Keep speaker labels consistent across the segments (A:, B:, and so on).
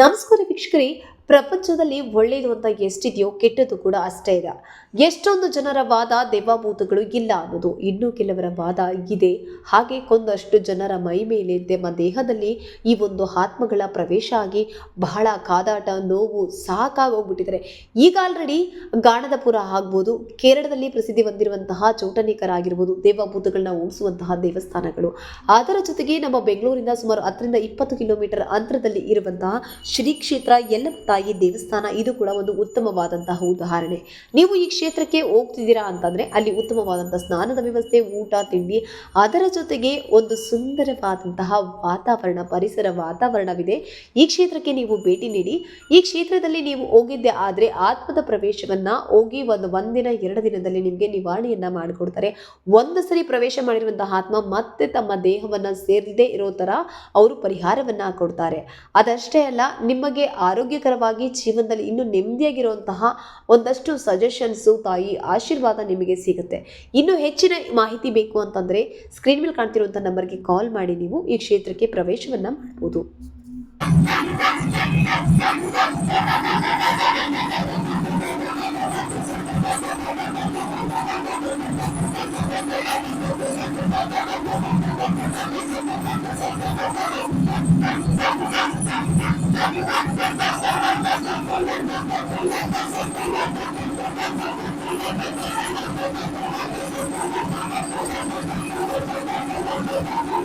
A: ನಮಸ್ಕಾರ ವೀಕ್ಷಕರೇ ಪ್ರಪಂಚದಲ್ಲಿ ಒಳ್ಳೆಯದು ಅಂತ ಎಷ್ಟಿದೆಯೋ ಕೆಟ್ಟದ್ದು ಕೂಡ ಅಷ್ಟೇ ಇದೆ. ಎಷ್ಟೊಂದು ಜನರ ವಾದ ದೇವಭೂತಗಳು ಇಲ್ಲ ಅನ್ನೋದು ಇನ್ನೂ ಕೆಲವರ ವಾದ ಇದೆ. ಹಾಗೆ ಕೊಂದಷ್ಟು ಜನರ ಮೈ ಮೇಲೆ ತಮ್ಮ ದೇಹದಲ್ಲಿ ಈ ಒಂದು ಆತ್ಮಗಳ ಪ್ರವೇಶ ಆಗಿ ಬಹಳ ಕಾದಾಟ, ನೋವು ಸಾಕಾಗೋಗ್ಬಿಟ್ಟಿದ್ದಾರೆ. ಈಗ ಆಲ್ರೆಡಿ ಗಾಣದಪುರ ಆಗ್ಬೋದು, ಕೇರಳದಲ್ಲಿ ಪ್ರಸಿದ್ಧಿ ಹೊಂದಿರುವಂತಹ ಚೌಟನಿಕರ ಆಗಿರ್ಬೋದು ದೇವಭೂತಗಳನ್ನ ಓಡಿಸುವಂತಹ ದೇವಸ್ಥಾನಗಳು. ಅದರ ಜೊತೆಗೆ ನಮ್ಮ ಬೆಂಗಳೂರಿಂದ ಸುಮಾರು ಹತ್ತರಿಂದ ಇಪ್ಪತ್ತು ಕಿಲೋಮೀಟರ್ ಅಂತರದಲ್ಲಿ ಇರುವಂತಹ ಶ್ರೀ ಕ್ಷೇತ್ರ ಯಲ್ಲಮ್ಮ ತಾಯಿ ದೇವಸ್ಥಾನ ಇದು ಕೂಡ ಒಂದು ಉತ್ತಮವಾದಂತಹ ಉದಾಹರಣೆ. ನೀವು ಈ ಕ್ಷೇತ್ರಕ್ಕೆ ಹೋಗ್ತಿದ್ದೀರಾ ಅಂತಂದ್ರೆ ಅಲ್ಲಿ ಉತ್ತಮವಾದಂತಹ ಸ್ನಾನದ ವ್ಯವಸ್ಥೆ, ಊಟ, ತಿಂಡಿ, ಅದರ ಜೊತೆಗೆ ಒಂದು ಸುಂದರವಾದಂತಹ ವಾತಾವರಣ, ಪರಿಸರ ವಾತಾವರಣವಿದೆ. ಈ ಕ್ಷೇತ್ರಕ್ಕೆ ನೀವು ಭೇಟಿ ನೀಡಿ. ಈ ಕ್ಷೇತ್ರದಲ್ಲಿ ನೀವು ಹೋಗಿದ್ದೆ ಆದರೆ ಆತ್ಮದ ಪ್ರವೇಶವನ್ನ ಹೋಗಿ ಒಂದು ಒಂದಿನ, ಎರಡು ದಿನದಲ್ಲಿ ನಿಮಗೆ ನಿವಾರಣೆಯನ್ನ ಮಾಡಿಕೊಡ್ತಾರೆ. ಒಂದು ಸರಿ ಪ್ರವೇಶ ಮಾಡಿರುವಂತಹ ಆತ್ಮ ಮತ್ತೆ ತಮ್ಮ ದೇಹವನ್ನ ಸೇರಿದೆ ಇರೋ ತರ ಅವರು ಪರಿಹಾರವನ್ನ ಕೊಡ್ತಾರೆ. ಅದಷ್ಟೇ ಅಲ್ಲ, ನಿಮಗೆ ಆರೋಗ್ಯಕರವಾಗಿ ಜೀವನದಲ್ಲಿ ಇನ್ನೂ ನೆಮ್ಮದಿಯಾಗಿರುವಂತಹ ಒಂದಷ್ಟು ಸಜೆಷನ್ಸು ತಾಯಿ ಆಶೀರ್ವಾದ ನಿಮಗೆ ಸಿಗುತ್ತೆ. ಇನ್ನು ಹೆಚ್ಚಿನ ಮಾಹಿತಿ ಬೇಕು ಅಂತಂದರೆ ಸ್ಕ್ರೀನ್ ಮೇಲೆ ಕಾಣ್ತಿರುವಂಥ ನಂಬರ್ಗೆ ಕಾಲ್ ಮಾಡಿ ನೀವು ಈ ಕ್ಷೇತ್ರಕ್ಕೆ ಪ್ರವೇಶವನ್ನು ಮಾಡ್ಬೋದು.
B: ಎಷ್ಟನೇ ಮಗ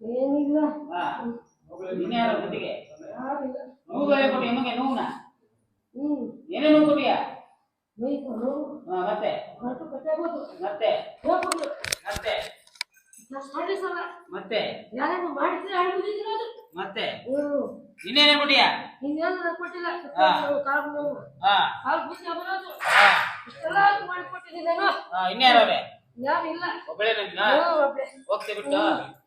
C: ಏನಿಲ್ಲ.
B: ಹಾ ನಿನ್ನೆ ಯಾರ ಜೊತೆಗೆ
C: ಯಾರಿಲ್ಲ.
B: ನೋವು ಕೊಟ್ಟಿ ನೋವುನ
C: ಹ್ಮ್.
B: ಏನೇನು ನೋವು ಕೊಟ್ಟಿಯಾ? ಹಾ ಮತ್ತೆ?
C: ಹೊರಟು ಕಟ್ಟಾಗೋದು
B: ಮತ್ತೆ?
C: ಹೋಗ್ಬೋದು
B: ಮತ್ತೆ?
C: ಸಲ
B: ಮತ್ತೆ?
C: ಯಾರೇನು ಮಾಡಿದ್ರೆ ಅಳ್ಬಿಟ್ಟಿದ್ರು ಅದು.
B: ಮತ್ತೆ?
C: ಹ್ಮ್.
B: ನಿನ್ನೇನೇ ಕೊಟ್ಟಿಯಾ?
C: ಇನ್ನೇನು ನಾನು ಕೊಟ್ಟಿಲ್ಲ. ಕಾಲು ನೋವು.
B: ಹಾ.
C: ಕಾಲು ಬುದ್ಧಿ ಬರೋದು. ಇಷ್ಟೆಲ್ಲ ಮಾಡಿಕೊಟ್ಟಿದ್ದೀನಿ ನಾನು.
B: ಹಾ ಇನ್ಯಾರವ್ರೆ?
C: ಯಾರಿಲ್ಲ
B: ಒಬ್ಬಳೇ ನನ್ಗ
C: ಹ್ಮ್, ಒಬ್ಳೆ.
B: ಹೋಗ್ತಿ ಬಿಟ್ಟು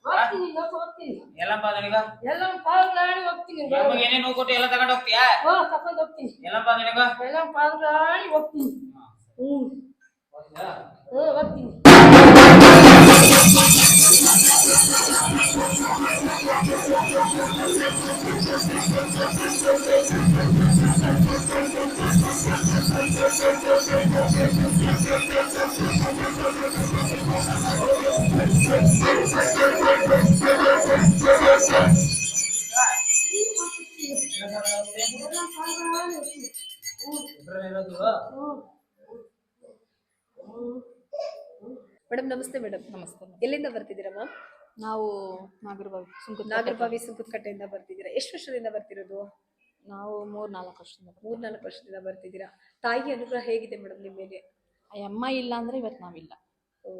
C: ಹೋಗ್ತೀನಿ ಇವತ್ತು ಹೋಗ್ತೀನಿ
B: ಎಲ್ಲಪ್ಪ ನನಗ
C: ಎಲ್ಲ ಪಾಲ್ಗಾಡಿ ಹೋಗ್ತೀನಿ
B: ನಮಗೆ ಏನೇನು ನೋವು ಕೊಟ್ಟು ಎಲ್ಲ ತಗೊಂಡು ಹೋಗ್ತೀಯಾ
C: ಓ ತಕೊಂಡ್ ಹೋಗ್ತೀನಿ
B: ಎಲ್ಲಪ್ಪ ನಿನಗ
C: ಎಲ್ಲ ಪಾಲ್ಗಾಡಿ ಹೋಗ್ತೀನಿ ಹ್ಮ್ ಹ್ಮ್ ಹೋಗ್ತೀನಿ ಎಲ್ಲ ಪಾಲ್ಗಾಡಿ ಹೋಗ್ತೀನಿ ಹ್ಮ್
A: ಮೇಡಮ್ ನಮಸ್ತೆ ಮೇಡಮ್.
D: ನಮಸ್ತೆ.
A: ಎಲ್ಲಿಂದ ಬರ್ತಿದ್ದೀರಾ ಮ್ಯಾಮ್?
D: ನಾವು ನಾಗರಬಾವಿ ಸುಂಕು
A: ನಾಗರಬಾವಿ ಸುಂಕುತ್ಕಟ್ಟೆಯಿಂದ ಬರ್ತಿದ್ದೀರಾ. ಎಷ್ಟು ವರ್ಷದಿಂದ ಬರ್ತಿರೋದು?
D: ನಾವು ಮೂರ್ ನಾಲ್ಕು ವರ್ಷದಿಂದ ಮೂರ್
A: ನಾಲ್ಕು ವರ್ಷದಿಂದ ಬರ್ತಿದ್ದೀರಾ. ತಾಯಿ ಅನುಗ್ರಹ ಹೇಗಿದೆ ಮೇಡಮ್ ನಿಮ್ಮ ಮೇಲೆ
D: ಆ ಅಮ್ಮ ಇಲ್ಲ ಅಂದ್ರೆ ಇವತ್ತು ನಾವಿಲ್ಲ.
A: ಓ,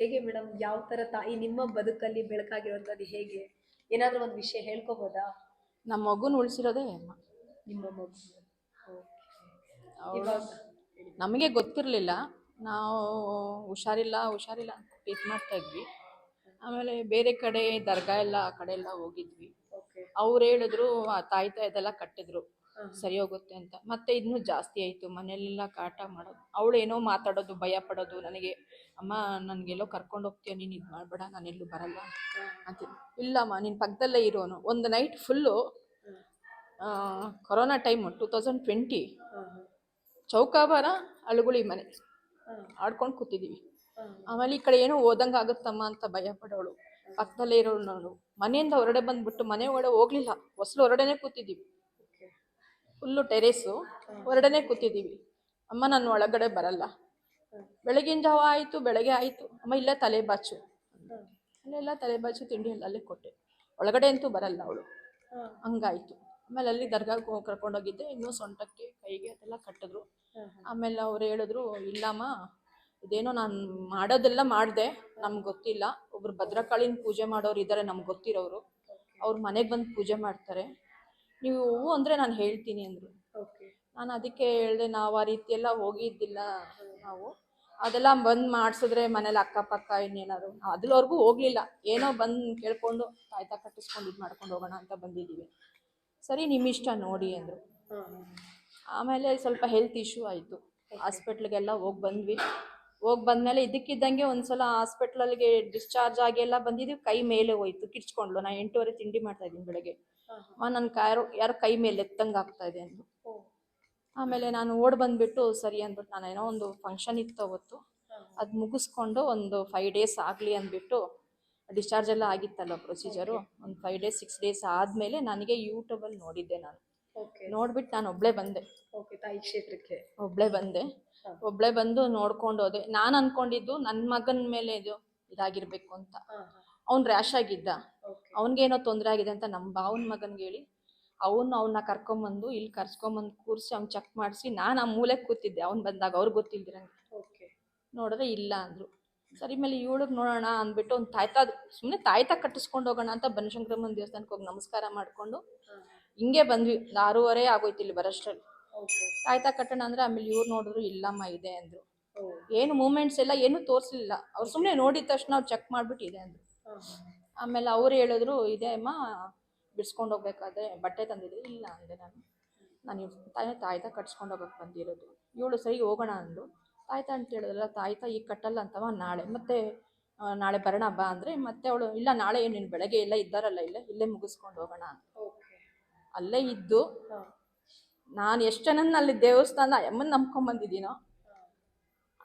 A: ಹೇಗೆ ಮೇಡಮ್ ಯಾವ ತರ ತಾಯಿ ನಿಮ್ಮ ಬದುಕಲ್ಲಿ ಬೆಳಕಾಗಿರೋದು ಹೇಗೆ? ಏನಾದ್ರೂ ಒಂದು ವಿಷಯ ಹೇಳ್ಕೋಬೋದಾ?
D: ನಮ್ಮ ಮಗುನ ಉಳಿಸಿರೋದೇ ಅಮ್ಮ.
A: ನಿಮ್ಮ ಮಗು. ಇವಾಗ
D: ನಮಗೆ ಗೊತ್ತಿರಲಿಲ್ಲ. ನಾವು ಹುಷಾರಿಲ್ಲ ಹುಷಾರಿಲ್ಲ ಅಂತ ಇದು ಮಾಡ್ತಾ ಇದ್ವಿ. ಆಮೇಲೆ ಬೇರೆ ಕಡೆ ದರ್ಗಾ ಎಲ್ಲ ಆ ಕಡೆ ಎಲ್ಲ ಹೋಗಿದ್ವಿ. ಅವ್ರು ಹೇಳಿದ್ರು ಆ ತಾಯಿ ತಾಯಿದೆಲ್ಲ ಕಟ್ಟಿದ್ರು. ಸರಿ ಹೋಗುತ್ತೆ ಅಂತ. ಮತ್ತೆ ಇನ್ನೂ ಜಾಸ್ತಿ ಆಯಿತು. ಮನೆಯಲ್ಲೆಲ್ಲ ಕಾಟ ಮಾಡೋದು. ಅವಳು ಏನೋ ಮಾತಾಡೋದು ಭಯ ಪಡೋದು. ನನಗೆ ಅಮ್ಮ ನನಗೆಲ್ಲೋ ಕರ್ಕೊಂಡು ಹೋಗ್ತೀಯ ನೀನು? ಇದು ಮಾಡಬೇಡ ನಾನು ಎಲ್ಲೂ ಬರಲ್ಲ. ಅಂತ ಇಲ್ಲಮ್ಮ ನೀನು ಪಕ್ಕದಲ್ಲೇ ಇರೋನು ಒಂದು night full corona time two thousand twenty ಚೌಕಾಬಾರ ಅಳುಗುಳಿ ಮನೆ. ಆಡ್ಕೊಂಡು ಕೂತಿದ್ದೀವಿ ಆಮೇಲೆ ಈ ಕಡೆ ಏನೋ ಓದಂಗೆ ಆಗುತ್ತಮ್ಮ ಅಂತ ಭಯ ಪಡೋಳು. ಪಕ್ಕದಲ್ಲೇ ಇರೋಳು ನಾನು ಮನೆಯಿಂದ ಹೊರಡೆ ಬಂದ್ಬಿಟ್ಟು ಮನೆ ಒಳಗೆ ಹೋಗ್ಲಿಲ್ಲ. ಹೊಸಲು ಹೊರಡೆನೆ ಕೂತಿದ್ದೀವಿ ಫುಲ್ಲು ಟೆರೇಸು ಹೊರಡನೆ ಕೂತಿದ್ದೀವಿ. ಅಮ್ಮ ನಾನು ಒಳಗಡೆ ಬರಲ್ಲ. ಬೆಳಗಿನ ಜಾವ ಆಯಿತು, ಬೆಳಗ್ಗೆ ಆಯಿತು. ಅಮ್ಮ ಇಲ್ಲೇ ತಲೆ ಬಾಚು ಅಲ್ಲೆಲ್ಲ ತಲೆ ಬಾಚು, ತಿಂಡಿ ಎಲ್ಲ ಅಲ್ಲೇ ಕೊಟ್ಟೆ. ಒಳಗಡೆ ಅಂತೂ ಬರಲ್ಲ ಅವಳು. ಹಂಗಾಯ್ತು. ಆಮೇಲೆ ಅಲ್ಲಿ ದರ್ಗಾಕ್ಕೆ ಹೋಗಿ ಕರ್ಕೊಂಡೋಗಿದ್ದೆ. ಇನ್ನೂ ಸೊಂಟಕ್ಕೆ ಕೈಗೆ ಅದೆಲ್ಲ ಕಟ್ಟಿದ್ರು. ಆಮೇಲೆ ಅವ್ರು ಹೇಳಿದ್ರು, ಇಲ್ಲಮ್ಮ, ಇದೇನೋ ನಾನು ಮಾಡೋದೆಲ್ಲ ಮಾಡಿದೆ. ನಮ್ಗೆ ಗೊತ್ತಿಲ್ಲ. ಒಬ್ರು ಭದ್ರಕಾಳಿನ ಪೂಜೆ ಮಾಡೋರು ಇದ್ದಾರೆ ನಮ್ಗೆ ಗೊತ್ತಿರೋರು. ಅವ್ರ ಮನೆಗೆ ಬಂದು ಪೂಜೆ ಮಾಡ್ತಾರೆ. ನೀವು ಹೂವು ಅಂದರೆ ನಾನು ಹೇಳ್ತೀನಿ ಅಂದರು.
A: ಓಕೆ
D: ನಾನು ಅದಕ್ಕೆ ಹೇಳಿದೆ ನಾವು ಆ ರೀತಿ ಎಲ್ಲ ಹೋಗಿದ್ದಿಲ್ಲ ನಾವು. ಅದೆಲ್ಲ ಬಂದು ಮಾಡಿಸಿದ್ರೆ ಮನೇಲಿ ಅಕ್ಕಪಕ್ಕ ಇನ್ನೇನಾದ್ರು ಅದ್ರವರೆಗೂ ಹೋಗ್ಲಿಲ್ಲ. ಏನೋ ಬಂದು ಕೇಳ್ಕೊಂಡು ತಾಯ್ತಾ ಕಟ್ಟಿಸ್ಕೊಂಡು ಇದು ಮಾಡ್ಕೊಂಡು ಹೋಗೋಣ ಅಂತ ಬಂದಿದ್ದೀವಿ ಸರಿ ನಿಮ್ಮ ಇಷ್ಟ ನೋಡಿ ಅಂದರು. ಆಮೇಲೆ ಸ್ವಲ್ಪ ಹೆಲ್ತ್ ಇಶ್ಯೂ ಆಯಿತು. ಹಾಸ್ಪಿಟ್ಲಿಗೆಲ್ಲ ಹೋಗಿ ಬಂದ್ವಿ. ಹೋಗಿ ಬಂದಮೇಲೆ ಇದಕ್ಕಿದ್ದಂಗೆ ಒಂದು ಸಲ ಹಾಸ್ಪಿಟ್ಲಲ್ಲಿಗೆ ಡಿಸ್ಚಾರ್ಜ್ ಆಗಿ ಎಲ್ಲ ಬಂದಿದ್ದೀವಿ ಕೈ ಮೇಲೆ ಹೋಯ್ತು ಕಿಚ್ಕೊಂಡ್ಲು ನಾನು ಎಂಟೂವರೆ ತಿಂಡಿ ಮಾಡ್ತಾ ಇದ್ದೀನಿ ಬೆಳಗ್ಗೆ. ನನ್ನ ಯಾರು ಯಾರೋ ಕೈ ಮೇಲೆ ಎತ್ತಂಗೆ ಆಗ್ತಾ ಇದೆ ಅಂದರು. ಆಮೇಲೆ ನಾನು ಓಡ್ ಬಂದ್ಬಿಟ್ಟು ಸರಿ ಅಂದ್ಬಿಟ್ಟು ನಾನು ಏನೋ ಒಂದು ಫಂಕ್ಷನ್ ಇತ್ತು ಅವತ್ತು. ಅದು ಮುಗಿಸ್ಕೊಂಡು ಒಂದು ಫೈವ್ ಡೇಸ್ ಆಗಲಿ ಅಂದ್ಬಿಟ್ಟು ಡಿಸ್ಚಾರ್ಜ್ ಎಲ್ಲ ಆಗಿತ್ತಲ್ಲ ಪ್ರೊಸೀಜರು ಒಂದು ಫೈವ್ ಡೇಸ್ ಸಿಕ್ಸ್ ಡೇಸ್ ಆದಮೇಲೆ ನನಗೆ ಯೂಟ್ಯೂಬಲ್ಲಿ ನೋಡಿದ್ದೆ ನಾನು.
A: ಓಕೆ
D: ನೋಡ್ಬಿಟ್ಟು ನಾನು ಒಬ್ಳೆ ಬಂದೆ.
A: ತಾಯಿ ಕ್ಷೇತ್ರಕ್ಕೆ.
D: ಒಬ್ಳೆ ಬಂದೆ. ಒಬ್ಳೆ ಬಂದು ನೋಡ್ಕೊಂಡು ಹೋದೆ. ನಾನು ಅನ್ಕೊಂಡಿದ್ದು ನನ್ನ ಮಗನ ಮೇಲೆ ಇದು ಇದಾಗಿರ್ಬೇಕು ಅಂತ. ಅವ್ನು ರ್ಯಾಶ್ ಆಗಿದ್ದ. ಅವ್ನಿಗೇನೋ ತೊಂದರೆ ಆಗಿದೆ ಅಂತ ನಮ್ಮ ಭಾವನ ಮಗನಿಗೆ ಹೇಳಿ ಅವನು ಅವನ್ನ ಕರ್ಕೊಂಬಂದು ಇಲ್ಲಿ ಕರ್ಸ್ಕೊಂಬಂದು ಕೂರಿಸಿ ಅವ್ನು ಚೆಕ್ ಮಾಡಿಸಿ ನಾನು ಆ ಮೂಲೆ ಕೂತಿದ್ದೆ ಅವ್ನು ಬಂದಾಗ ಅವ್ರಿಗೆ ಗೊತ್ತಿಲ್ದಿರಂಗೆ
A: ಓಕೆ
D: ನೋಡಿದ್ರೆ ಇಲ್ಲ ಅಂದರು. ಸರಿ ಮೇಲೆ ಇವಳಿಗೆ ನೋಡೋಣ ಅಂದ್ಬಿಟ್ಟು ಒಂದು ತಾಯ್ತಾ ಸುಮ್ಮನೆ ತಾಯ್ತಾ ಕಟ್ಟಿಸ್ಕೊಂಡು ಹೋಗೋಣ ಅಂತ ಬನಶಂಕರಮ್ಮನ ದೇವಸ್ಥಾನಕ್ಕೆ ಹೋಗಿ ನಮಸ್ಕಾರ ಮಾಡಿಕೊಂಡು ಹಿಂಗೆ ಬಂದ್ವಿ. ಆರೂವರೆ ಆಗೋಯ್ತು ಇಲ್ಲಿ ಬರೋಷ್ಟ್ರಲ್ಲಿ. ತಾಯ್ತಾ ಕಟ್ಟೋಣ ಅಂದರೆ ಆಮೇಲೆ ಇವ್ರು ನೋಡಿದ್ರು ಇಲ್ಲಮ್ಮ ಇದೆ ಅಂದರು. ಏನು ಮೂಮೆಂಟ್ಸ್ ಎಲ್ಲ ಏನು ತೋರಿಸಲಿಲ್ಲ. ಅವ್ರು ಸುಮ್ಮನೆ ನೋಡಿದ ತಕ್ಷಣ ಅವ್ರು ಚೆಕ್ ಮಾಡಿಬಿಟ್ಟು ಇದೆ ಅಂದರು. ಆಮೇಲೆ ಅವ್ರು ಹೇಳಿದ್ರು ಇದೇ ಅಮ್ಮ ಬಿಡ್ಸ್ಕೊಂಡು ಹೋಗ್ಬೇಕಾದ್ರೆ ಬಟ್ಟೆ ತಂದಿದ್ರು ಇಲ್ಲ ಅಂದೆ ನಾನು. ನಾನು ತಾಯಿ ತಾಯ್ತಾ ಕಟ್ಸ್ಕೊಂಡು ಹೋಗೋಕೆ ಬಂದಿರೋದು. ಇವಳು ಸರಿ ಹೋಗೋಣ ಅಂದು ತಾಯ್ತಾ ಅಂತ ಹೇಳಿದ್ರಲ್ಲ ತಾಯ್ತಾ ಈಗ ಕಟ್ಟಲ್ಲ ಅಂತವ ನಾಳೆ ಮತ್ತೆ ನಾಳೆ ಬರೋಣ ಬಾ ಅಂದರೆ ಮತ್ತೆ ಅವಳು ಇಲ್ಲ ನಾಳೆ ಏನು ನೀನು ಬೆಳಗ್ಗೆ ಎಲ್ಲ ಇದ್ದಾರಲ್ಲ ಇಲ್ಲೇ ಇಲ್ಲೇ ಮುಗಿಸ್ಕೊಂಡು ಹೋಗೋಣ ಅಂತ. ಅಲ್ಲೇ ಇದ್ದು ನಾನು ಎಷ್ಟು ಜನನ ಅಲ್ಲಿ ದೇವಸ್ಥಾನ ಅಮ್ಮನ ನಂಬ್ಕೊಂಬಂದಿದ್ದೀನೋ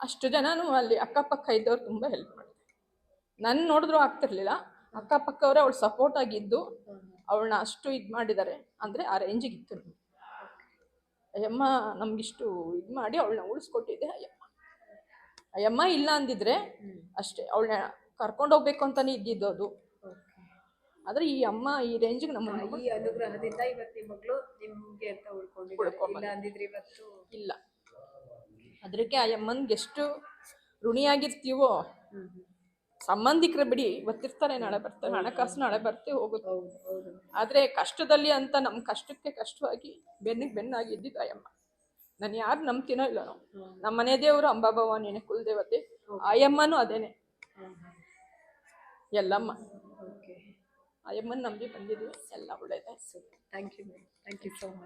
D: ಅಷ್ಟು ಜನನು ಅಲ್ಲಿ ಅಕ್ಕಪಕ್ಕ ಇದ್ದವ್ರು ತುಂಬ ಹೆಲ್ಪ್ ಮಾಡಿದೆ ನನ್ನ ನೋಡಿದ್ರು ಆಗ್ತಿರ್ಲಿಲ್ಲ. ಅಕ್ಕಪಕ್ಕವರೇ ಅವಳು ಸಪೋರ್ಟ್ ಆಗಿದ್ದು ಅವಳನ್ನ ಅಷ್ಟು ಇದು ಮಾಡಿದ್ದಾರೆ. ಅಂದರೆ ಆ ರೇಂಜಿಗೆ ಇತ್ತು. ಅಯ್ಯಮ್ಮ ನಮಗಿಷ್ಟು ಇದು ಮಾಡಿ ಅವಳನ್ನ ಉಳಿಸ್ಕೊಟ್ಟಿದ್ದೆ ಅಯ್ಯಮ್ಮ. ಅಯ್ಯಮ್ಮ ಇಲ್ಲ ಅಂದಿದ್ರೆ ಅಷ್ಟೇ ಅವಳನ್ನ ಕರ್ಕೊಂಡು ಹೋಗ್ಬೇಕು ಅಂತಾನೆ ಇದ್ದಿದ್ದು ಅದು. ಆದ್ರೆ ಈ ಅಮ್ಮ ಈ ರೇಂಜಿಗೆ ನಮ್ಮ
A: ಈ ಅನುಗ್ರಹದಿಂದ ಇವತ್ತು ನಿಮ್ಮ ಮಗಳು ನಿಮ್ಗೆ ಅಂತ ಅಂದಿದ್ರೆ ಇವತ್ತು
D: ಇಲ್ಲ. ಅದಕ್ಕೆ ಆ ಅಮ್ಮನ್ಗೆ ಎಷ್ಟು ಋಣಿಯಾಗಿರ್ತೀವೋ ಸಂಬಂಧಿಕರು ಬಿಡಿ ಗೊತ್ತಿರ್ತಾರೆ ನಾಳೆ ಬರ್ತಾರೆ ಹಣಕಾಸು ನಾಳೆ ಬರ್ತೇ ಹೋಗುತ್ತೆ. ಆದರೆ ಕಷ್ಟದಲ್ಲಿ ಅಂತ ನಮ್ಮ ಕಷ್ಟಕ್ಕೆ ಕಷ್ಟವಾಗಿ ಬೆನ್ನಿಗೆ ಬೆನ್ನಾಗಿ ಇದ್ದಿದ್ದ ಅಯ್ಯಮ್ಮ ನಾನು ಯಾರು ನಂಬ್ತೀನೋ ಇಲ್ಲ ನಾವು ನಮ್ಮ ಮನೆ ದೇವರು ಅಂಬಾಭವಾನಿನೇ ಕುಲದೇವತೆ. ಅಯ್ಯಮ್ಮನೂ ಅದೇನೆ. ಎಲ್ಲಮ್ಮ.
A: ಓಕೆ
D: ಅಯ್ಯಮ್ಮನ ನಂಬಿ ಬಂದಿದ್ದೀವಿ. ಎಲ್ಲ ಒಳ್ಳೇದೇ
A: thank you thank you so much